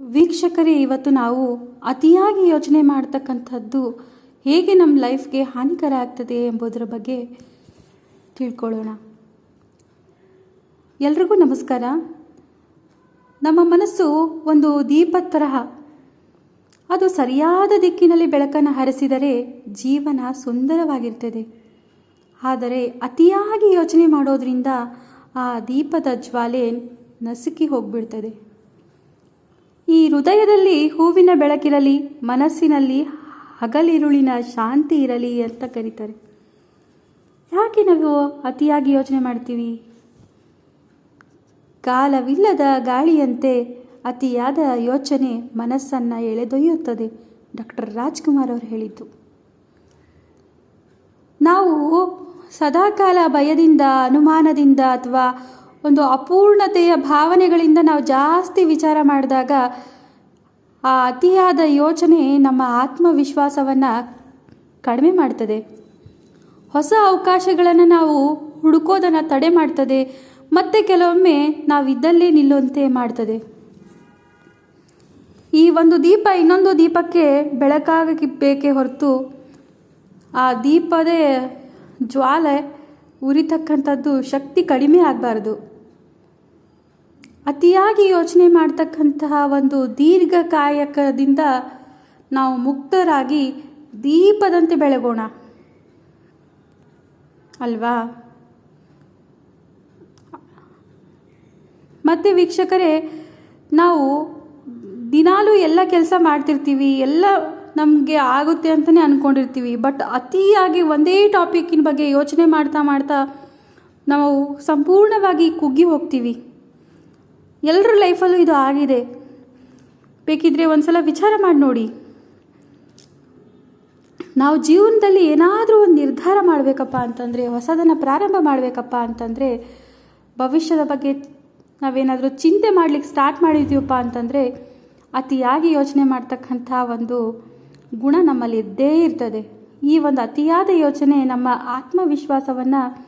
ವೀಕ್ಷಕರೇ, ಇವತ್ತು ನಾವು ಅತಿಯಾಗಿ ಯೋಚನೆ ಮಾಡ್ತಕ್ಕಂಥದ್ದು ಹೇಗೆ ನಮ್ಮ ಲೈಫ್ಗೆ ಹಾನಿಕರ ಆಗ್ತದೆ ಎಂಬುದರ ಬಗ್ಗೆ ತಿಳ್ಕೊಳ್ಳೋಣ. ಎಲ್ರಿಗೂ ನಮಸ್ಕಾರ. ನಮ್ಮ ಮನಸ್ಸು ಒಂದು ದೀಪದ ತರಹ, ಅದು ಸರಿಯಾದ ದಿಕ್ಕಿನಲ್ಲಿ ಬೆಳಕನ್ನು ಹರಿಸಿದರೆ ಜೀವನ ಸುಂದರವಾಗಿರ್ತದೆ. ಆದರೆ ಅತಿಯಾಗಿ ಯೋಚನೆ ಮಾಡೋದ್ರಿಂದ ಆ ದೀಪದ ಜ್ವಾಲೆ ನಸುಕಿ ಹೋಗ್ಬಿಡ್ತದೆ. ಈ ಹೃದಯದಲ್ಲಿ ಹೂವಿನ ಬೆಳಕಿರಲಿ, ಮನಸ್ಸಿನಲ್ಲಿ ಹಗಲಿರುಳಿನ ಶಾಂತಿ ಇರಲಿ ಅಂತ ಕರೀತಾರೆ. ಯಾಕೆ ನಾವು ಅತಿಯಾಗಿ ಯೋಚನೆ ಮಾಡ್ತೀವಿ? ಕಾಲವಿಲ್ಲದ ಗಾಳಿಯಂತೆ ಅತಿಯಾದ ಯೋಚನೆ ಮನಸ್ಸನ್ನು ಎಳೆದೊಯ್ಯುತ್ತದೆ, ಡಾಕ್ಟರ್ ರಾಜ್ಕುಮಾರ್ ಅವರು ಹೇಳಿದ್ದು. ನಾವು ಸದಾಕಾಲ ಭಯದಿಂದ, ಅನುಮಾನದಿಂದ ಅಥವಾ ಒಂದು ಅಪೂರ್ಣತೆಯ ಭಾವನೆಗಳಿಂದ ನಾವು ಜಾಸ್ತಿ ವಿಚಾರ ಮಾಡಿದಾಗ ಆ ಅತಿಯಾದ ಯೋಚನೆ ನಮ್ಮ ಆತ್ಮವಿಶ್ವಾಸವನ್ನು ಕಡಿಮೆ ಮಾಡ್ತದೆ. ಹೊಸ ಅವಕಾಶಗಳನ್ನು ನಾವು ಹುಡುಕೋದನ್ನು ತಡೆ ಮಾಡ್ತದೆ. ಮತ್ತು ಕೆಲವೊಮ್ಮೆ ನಾವಿದ್ದಲ್ಲೇ ನಿಲ್ಲುವಂತೆ ಮಾಡ್ತದೆ. ಈ ಒಂದು ದೀಪ ಇನ್ನೊಂದು ದೀಪಕ್ಕೆ ಬೆಳಕಾಗಿ ಬೇಕೇ ಹೊರತು ಆ ದೀಪದೇ ಜ್ವಾಲೆ ಉರಿತಕ್ಕಂಥದ್ದು ಶಕ್ತಿ ಕಡಿಮೆ ಆಗಬಾರ್ದು. ಅತಿಯಾಗಿ ಯೋಚನೆ ಮಾಡ್ತಕ್ಕಂತಹ ಒಂದು ದೀರ್ಘಕಾಯಕದಿಂದ ನಾವು ಮುಕ್ತರಾಗಿ ದೀಪದಂತೆ ಬೆಳಗೋಣ. ಅಲ್ವಾ? ಮತ್ತು ವೀಕ್ಷಕರೇ, ನಾವು ದಿನಾಲೂ ಎಲ್ಲ ಕೆಲಸ ಮಾಡ್ತಿರ್ತೀವಿ, ಎಲ್ಲ ನಮಗೆ ಆಗುತ್ತೆ ಅಂತಲೇ ಅಂದ್ಕೊಂಡಿರ್ತೀವಿ ಬಟ್ ಅತಿಯಾಗಿ ಒಂದೇ ಟಾಪಿಕ್ಕಿನ ಬಗ್ಗೆ ಯೋಚನೆ ಮಾಡ್ತಾ ಮಾಡ್ತಾ ನಾವು ಸಂಪೂರ್ಣವಾಗಿ ಕುಗ್ಗಿ ಹೋಗ್ತೀವಿ. ಎಲ್ಲರ ಲೈಫಲ್ಲೂ ಇದು ಆಗಿದೆ. ಬೇಕಿದ್ರೆ ಒಂದ್ಸಲ ವಿಚಾರ ಮಾಡಿ ನೋಡಿ. ನಾವು ಜೀವನದಲ್ಲಿ ಏನಾದರೂ ಒಂದು ನಿರ್ಧಾರ ಮಾಡಬೇಕಪ್ಪ ಅಂತಂದರೆ, ಹೊಸದನ್ನು ಪ್ರಾರಂಭ ಮಾಡಬೇಕಪ್ಪ ಅಂತಂದರೆ, ಭವಿಷ್ಯದ ಬಗ್ಗೆ ನಾವೇನಾದರೂ ಚಿಂತೆ ಮಾಡಲಿಕ್ಕೆ ಸ್ಟಾರ್ಟ್ ಮಾಡಿದ್ದೀವಪ್ಪ ಅಂತಂದರೆ, ಅತಿಯಾಗಿ ಯೋಚನೆ ಮಾಡ್ತಕ್ಕಂಥ ಒಂದು ಗುಣ ನಮ್ಮಲ್ಲಿ ಇದ್ದೇ ಇರ್ತದೆ. ಈ ಒಂದು ಅತಿಯಾದ ಯೋಚನೆ ನಮ್ಮ ಆತ್ಮವಿಶ್ವಾಸವನ್ನು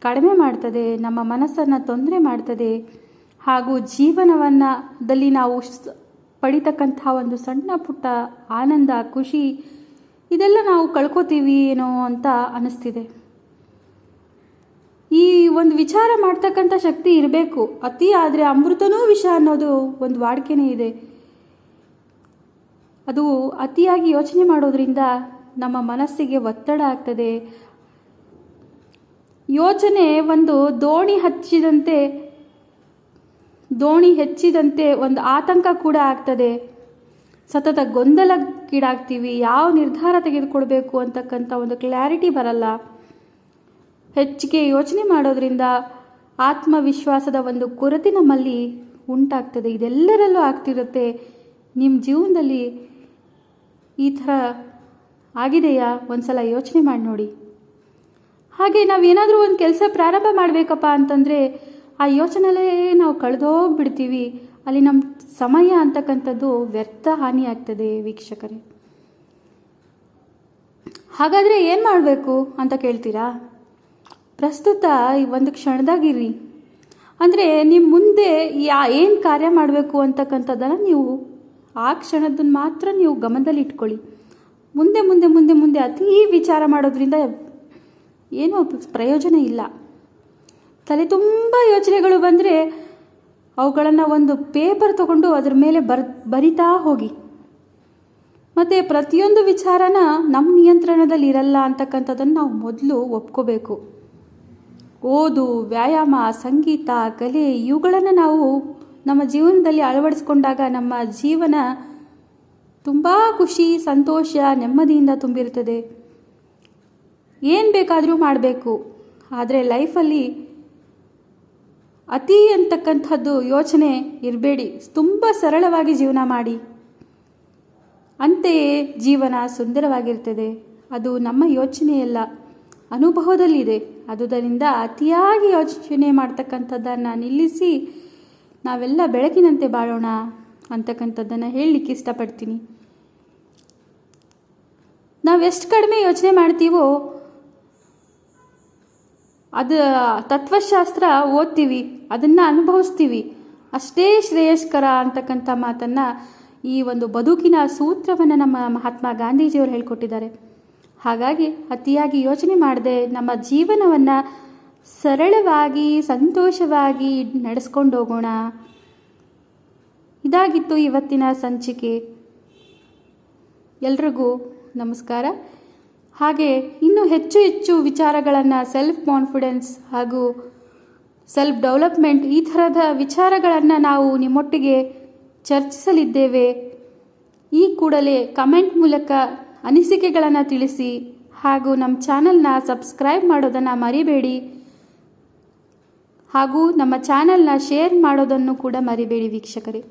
ಕಡಿಮೆ ಮಾಡ್ತದೆ, ನಮ್ಮ ಮನಸ್ಸನ್ನು ತೊಂದರೆ ಮಾಡ್ತದೆ ಹಾಗೂ ಜೀವನವನ್ನು ದಲ್ಲಿ ನಾವು ಪಡಿತಕ್ಕಂಥ ಒಂದು ಸಣ್ಣ ಪುಟ್ಟ ಆನಂದ, ಖುಷಿ, ಇದೆಲ್ಲ ನಾವು ಕಳ್ಕೊತೀವಿ ಏನೋ ಅಂತ ಅನ್ನಿಸ್ತಿದೆ ಈ ಒಂದು ವಿಚಾರ ಮಾಡ್ತಕ್ಕಂಥ ಶಕ್ತಿ ಇರಬೇಕು. ಅತಿ ಆದರೆ ಅಮೃತನೂ ವಿಷ ಅನ್ನೋದು ಒಂದು ವಾಡಿಕೆನೇ ಇದೆ. ಅದು ಅತಿಯಾಗಿ ಯೋಚನೆ ಮಾಡೋದ್ರಿಂದ ನಮ್ಮ ಮನಸ್ಸಿಗೆ ಒತ್ತಡ ಆಗ್ತದೆ. ಯೋಚನೆ ಒಂದು ದೋಣಿ ಹಚ್ಚಿದಂತೆ ದೋಣಿ ಹೆಚ್ಚಿದಂತೆ ಒಂದು ಆತಂಕ ಕೂಡ ಆಗ್ತದೆ. ಸತತ ಗೊಂದಲಕ್ಕೀಡಾಗ್ತೀವಿ. ಯಾವ ನಿರ್ಧಾರ ತೆಗೆದುಕೊಳ್ಬೇಕು ಅಂತಕ್ಕಂಥ ಒಂದು ಕ್ಲಾರಿಟಿ ಬರಲ್ಲ. ಹೆಚ್ಚಿಗೆ ಯೋಚನೆ ಮಾಡೋದ್ರಿಂದ ಆತ್ಮವಿಶ್ವಾಸದ ಒಂದು ಕೊರತೆ ನಮ್ಮಲ್ಲಿ ಉಂಟಾಗ್ತದೆ. ಇದೆಲ್ಲರಲ್ಲೂ ಆಗ್ತಿರುತ್ತೆ. ನಿಮ್ಮ ಜೀವನದಲ್ಲಿ ಈ ಥರ ಆಗಿದೆಯಾ? ಒಂದ್ಸಲ ಯೋಚನೆ ಮಾಡಿ ನೋಡಿ. ಹಾಗೆ ನಾವೇನಾದರೂ ಒಂದು ಕೆಲಸ ಪ್ರಾರಂಭ ಮಾಡಬೇಕಪ್ಪ ಅಂತಂದರೆ ಆ ಯೋಚನೆಲೇ ನಾವು ಕಳೆದೋಗ್ಬಿಡ್ತೀವಿ. ಅಲ್ಲಿ ನಮ್ಮ ಸಮಯ ಅಂತಕ್ಕಂಥದ್ದು ವ್ಯರ್ಥ ಹಾನಿಯಾಗ್ತದೆ ವೀಕ್ಷಕರೇ. ಹಾಗಾದರೆ ಏನು ಮಾಡಬೇಕು ಅಂತ ಕೇಳ್ತೀರಾ? ಪ್ರಸ್ತುತ ಈ ಒಂದು ಕ್ಷಣದಾಗಿರಿ ಅಂದರೆ ನಿಮ್ಮ ಮುಂದೆ ಯಾ ಏನು ಕಾರ್ಯ ಮಾಡಬೇಕು ಅಂತಕ್ಕಂಥದ್ದನ್ನು ನೀವು ಆ ಕ್ಷಣದನ್ನು ಮಾತ್ರ ನೀವು ಗಮನದಲ್ಲಿ ಇಟ್ಕೊಳ್ಳಿ ಮುಂದೆ ಮುಂದೆ ಮುಂದೆ ಮುಂದೆ ಅತೀ ವಿಚಾರ ಮಾಡೋದ್ರಿಂದ ಏನೂ ಪ್ರಯೋಜನ ಇಲ್ಲ. ತಲೆ ತುಂಬ ಯೋಚನೆಗಳು ಬಂದರೆ ಅವುಗಳನ್ನು ಒಂದು ಪೇಪರ್ ತಗೊಂಡು ಅದರ ಮೇಲೆ ಬರ್, ಬರಿತಾ ಹೋಗಿ. ಮತ್ತು ಪ್ರತಿಯೊಂದು ವಿಚಾರನ ನಮ್ಮ ನಿಯಂತ್ರಣದಲ್ಲಿ ಇರಲ್ಲ ಅಂತಕ್ಕಂಥದ್ದನ್ನು ನಾವು ಮೊದಲು ಒಪ್ಕೋಬೇಕು. ಓದು, ವ್ಯಾಯಾಮ, ಸಂಗೀತ, ಕಲೆ ಇವುಗಳನ್ನು ನಾವು ನಮ್ಮ ಜೀವನದಲ್ಲಿ ಅಳವಡಿಸ್ಕೊಂಡಾಗ ನಮ್ಮ ಜೀವನ ತುಂಬ ಖುಷಿ, ಸಂತೋಷ, ನೆಮ್ಮದಿಯಿಂದ ತುಂಬಿರ್ತದೆ ಏನು ಬೇಕಾದರೂ ಮಾಡಬೇಕು. ಆದರೆ ಲೈಫಲ್ಲಿ ಅತಿ ಅಂತಕ್ಕಂಥದ್ದು ಯೋಚನೆ ಇರಬೇಡಿ. ತುಂಬ ಸರಳವಾಗಿ ಜೀವನ ಮಾಡಿ. ಅಂತೆಯೇ ಜೀವನ ಸುಂದರವಾಗಿರ್ತದೆ. ಅದು ನಮ್ಮ ಯೋಚನೆಯಲ್ಲ. ಅನುಭವದಲ್ಲಿದೆ. ಅದುದರಿಂದ ಅತಿಯಾಗಿ ಯೋಚನೆ ಮಾಡ್ತಕ್ಕಂಥದ್ದನ್ನು ನಿಲ್ಲಿಸಿ ನಾವೆಲ್ಲ ಬೆಳಕಿನಂತೆ ಬಾಳೋಣ ಅಂತಕ್ಕಂಥದ್ದನ್ನು ಹೇಳಲಿಕ್ಕೆ ಇಷ್ಟಪಡ್ತೀನಿ. ನಾವೆಷ್ಟು ಕಡಿಮೆ ಯೋಚನೆ ಮಾಡ್ತೀವೋ ಅದು ತತ್ವಶಾಸ್ತ್ರ ಓದ್ತೀವಿ, ಅದನ್ನು ಅನುಭವಿಸ್ತೀವಿ. ಅಷ್ಟೇ ಶ್ರೇಯಸ್ಕರ ಅಂತಕ್ಕಂಥ ಮಾತನ್ನು ಈ ಒಂದು ಬದುಕಿನ ಸೂತ್ರವನ್ನು ನಮ್ಮ ಮಹಾತ್ಮ ಗಾಂಧೀಜಿಯವರು ಹೇಳ್ಕೊಟ್ಟಿದ್ದಾರೆ. ಹಾಗಾಗಿ ಅತಿಯಾಗಿ ಯೋಚನೆ ಮಾಡದೆ ನಮ್ಮ ಜೀವನವನ್ನು ಸರಳವಾಗಿ, ಸಂತೋಷವಾಗಿ ನಡೆಸ್ಕೊಂಡು ಹೋಗೋಣ. ಇದಾಗಿತ್ತು ಇವತ್ತಿನ ಸಂಚಿಕೆ. ಎಲ್ರಿಗೂ ನಮಸ್ಕಾರ. ಹಾಗೆ ಇನ್ನೂ ಹೆಚ್ಚು ಹೆಚ್ಚು ವಿಚಾರಗಳನ್ನು ಸೆಲ್ಫ್ ಕಾನ್ಫಿಡೆನ್ಸ್ ಹಾಗೂ ಸೆಲ್ಫ್ ಡೆವಲಪ್ಮೆಂಟ್ ಈ ಥರದ ವಿಚಾರಗಳನ್ನು ನಾವು ನಿಮ್ಮೊಟ್ಟಿಗೆ ಚರ್ಚಿಸಲಿದ್ದೇವೆ. ಈ ಕೂಡಲೇ ಕಮೆಂಟ್ ಮೂಲಕ ಅನಿಸಿಕೆಗಳನ್ನು ತಿಳಿಸಿ ಹಾಗೂ ನಮ್ಮ ಚಾನಲ್ನ ಸಬ್ಸ್ಕ್ರೈಬ್ ಮಾಡೋದನ್ನು ಮರಿಬೇಡಿ. ಹಾಗೂ ನಮ್ಮ ಚಾನಲ್ನ ಶೇರ್ ಮಾಡೋದನ್ನು ಕೂಡ ಮರಿಬೇಡಿ ವೀಕ್ಷಕರೇ.